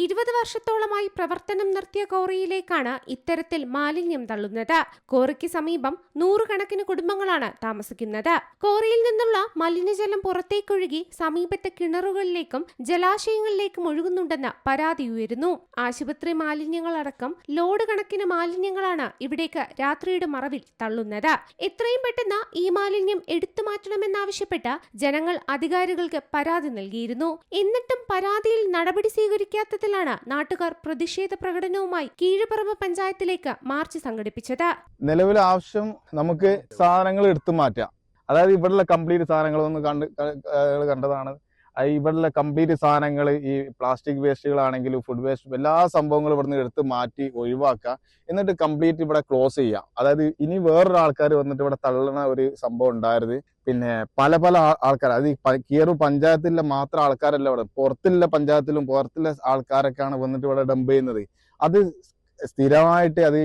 ഇരുപത് വർഷത്തോളമായി പ്രവർത്തനം നിർത്തിയ കോറിയിലേക്കാണ് ഇത്തരത്തിൽ മാലിന്യം തള്ളുന്നത്. കോറിക്ക് സമീപം നൂറുകണക്കിന് കുടുംബങ്ങളാണ് താമസിക്കുന്നത്. കോറിയിൽ നിന്നുള്ള മലിനജലം പുറത്തേക്കൊഴുകി സമീപത്തെ കിണറുകളിലേക്കും ജലാശയങ്ങളിലേക്കും ഒഴുകുന്നുണ്ടെന്ന് പരാതി ഉയരുന്നു. ആശുപത്രി മാലിന്യങ്ങളടക്കം ലോഡ് കണക്കിന് മാലിന്യങ്ങളാണ് ഇവിടേക്ക് രാത്രിയുടെ മറവിൽ തള്ളുന്നത്. എത്രയും പെട്ടെന്ന് ഈ മാലിന്യം എടുത്തു മാറ്റണമെന്നാവശ്യപ്പെട്ട് ജനങ്ങൾ അധികാരികൾക്ക് പരാതി നൽകിയിരുന്നു. എന്നിട്ടും പരാതിയിൽ നടപടി സ്വീകരിക്കാത്തതിലാണ് നാട്ടുകാർ പ്രതിഷേധ പ്രകടനവുമായി കീഴുപറമ്പ് പഞ്ചായത്തിലേക്ക് മാർച്ച് സംഘടിപ്പിച്ചത്. നിലവിലെ ആവശ്യം നമുക്ക് സാധനങ്ങൾ എടുത്തു മാറ്റാം. അതായത് ഇവിടെയുള്ള കംപ്ലീറ്റ് സാധനങ്ങൾ ഒന്ന് കണ്ട് കണ്ടതാണ്. ഇവിടെയുള്ള കംപ്ലീറ്റ് സാധനങ്ങൾ ഈ പ്ലാസ്റ്റിക് വേസ്റ്റുകളാണെങ്കിലും ഫുഡ് വേസ്റ്റ് എല്ലാ സംഭവങ്ങളും ഇവിടുന്ന് എടുത്ത് മാറ്റി ഒഴിവാക്കുക. എന്നിട്ട് കംപ്ലീറ്റ് ഇവിടെ ക്ലോസ് ചെയ്യാം അതായത് ഇനി വേറൊരു ആൾക്കാർ വന്നിട്ട് ഇവിടെ തള്ളണ ഒരു സംഭവം ഉണ്ടായത് പിന്നെ പല പല ആൾക്കാർ അത് കീറു പഞ്ചായത്തിലെ മാത്രം ആൾക്കാരല്ല ഇവിടെ. പുറത്തുള്ള പഞ്ചായത്തിലും പുറത്തുള്ള ആൾക്കാരൊക്കെയാണ് വന്നിട്ട് ഇവിടെ ഡംപ് ചെയ്യുന്നത്. അത് സ്ഥിരമായിട്ട് അത്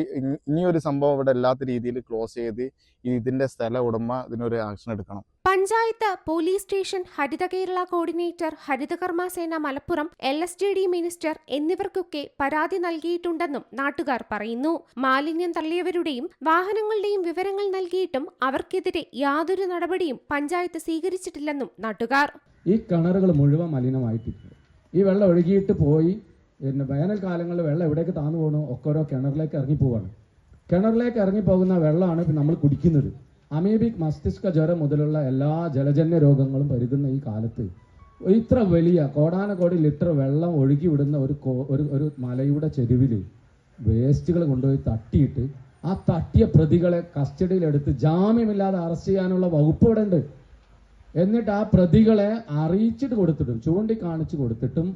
ഇനിയൊരു സംഭവം ഇവിടെ അല്ലാത്ത രീതിയിൽ ക്ലോസ് ചെയ്ത് ഇതിന്റെ സ്ഥല ഉടമ ഇതിനൊരു ആക്ഷൻ എടുക്കണം. Panchayat police station Haritha Kerala coordinator Harithakarma Sena Malappuram L S G D minister എന്നിവർക്കൊക്കെ പരാതി നൽകിയിട്ടുണ്ടെന്നും നാട്ടുകാർ പറയുന്നു. മാലിന്യം തള്ളിയവരുടെയും വാഹനങ്ങളുടെയും വിവരങ്ങൾ നൽകിയിട്ടും അവർക്കെതിരെ യാതൊരു നടപടിയും പഞ്ചായത്ത് സ്വീകരിച്ചിട്ടില്ലെന്നും നാട്ടുകാർ. ഈ കിണറുകൾ മുഴുവൻ മലിനമായിട്ടിരിക്കും ഈ വെള്ളം ഒഴുകിയിട്ട് പോയി പിന്നെ വേനൽക്കാലങ്ങളിൽ വെള്ളം എവിടേക്ക് താന്നു പോകണോ ഒക്കെ ഓരോ കിണറിലേക്ക് ഇറങ്ങി പോവാണ്. കിണറിലേക്ക് ഇറങ്ങി പോകുന്ന വെള്ളമാണ് നമ്മൾ കുടിക്കുന്നത്. അമീബിക് മസ്തിഷ്ക ജ്വരം മുതലുള്ള എല്ലാ ജലജന്യ രോഗങ്ങളും പരുതുന്ന ഈ കാലത്ത് ഇത്ര വലിയ കോടാനകോടി ലിറ്റർ വെള്ളം ഒഴുകി വിടുന്ന ഒരു ഒരു ഒരു മലയുടെ ചെരുവിൽ വേസ്റ്റുകൾ കൊണ്ടുപോയി തട്ടിയിട്ട് ആ തട്ടിയ പ്രതികളെ കസ്റ്റഡിയിലെടുത്ത് ജാമ്യമില്ലാതെ അറസ്റ്റ് ചെയ്യാനുള്ള വകുപ്പ് ഇവിടെ ഉണ്ട്. എന്നിട്ട് ആ പ്രതികളെ അറിയിച്ചിട്ട് കൊടുത്തിട്ടും ചൂണ്ടിക്കാണിച്ചു കൊടുത്തിട്ടും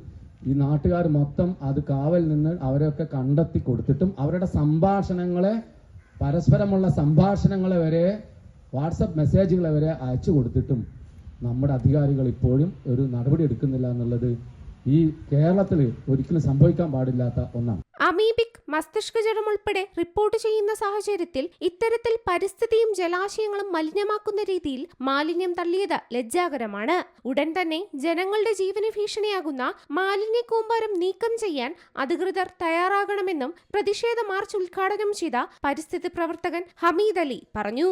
ഈ നാട്ടുകാർ മൊത്തം അത് കാവൽ നിന്ന് അവരെയൊക്കെ കണ്ടെത്തി കൊടുത്തിട്ടും അവരുടെ സംഭാഷണങ്ങളെ പരസ്പരമുള്ള സംഭാഷണങ്ങളെ വരെ വാട്സപ്പ് മെസ്സേജുകൾ അവരെ അയച്ചു കൊടുത്തിട്ടും നമ്മുടെ അധികാരികൾ ഇപ്പോഴും ഒരു നടപടി എടുക്കുന്നില്ല എന്നുള്ളത് ഈ കേരളത്തിൽ ഒരിക്കലും സംഭവിക്കാൻ പാടില്ലാത്ത ഒന്നാണ്. അമീബിക് മസ്തിഷ്കജ്വരം ഉൾപ്പെടെ റിപ്പോർട്ട് ചെയ്യുന്ന സാഹചര്യത്തിൽ ഇത്തരത്തിൽ പരിസ്ഥിതിയും ജലാശയങ്ങളും മലിനമാക്കുന്ന രീതിയിൽ മാലിന്യം തള്ളിയത് ലജ്ജാകരമാണ്. ഉടൻ തന്നെ ജനങ്ങളുടെ ജീവന ഭീഷണിയാകുന്ന മാലിന്യ കൂമ്പാരം നീക്കം ചെയ്യാൻ അധികൃതർ തയ്യാറാകണമെന്നും പ്രതിഷേധ മാർച്ച് ഉദ്ഘാടനം ചെയ്ത പരിസ്ഥിതി പ്രവർത്തകൻ ഹമീദ് അലി പറഞ്ഞു.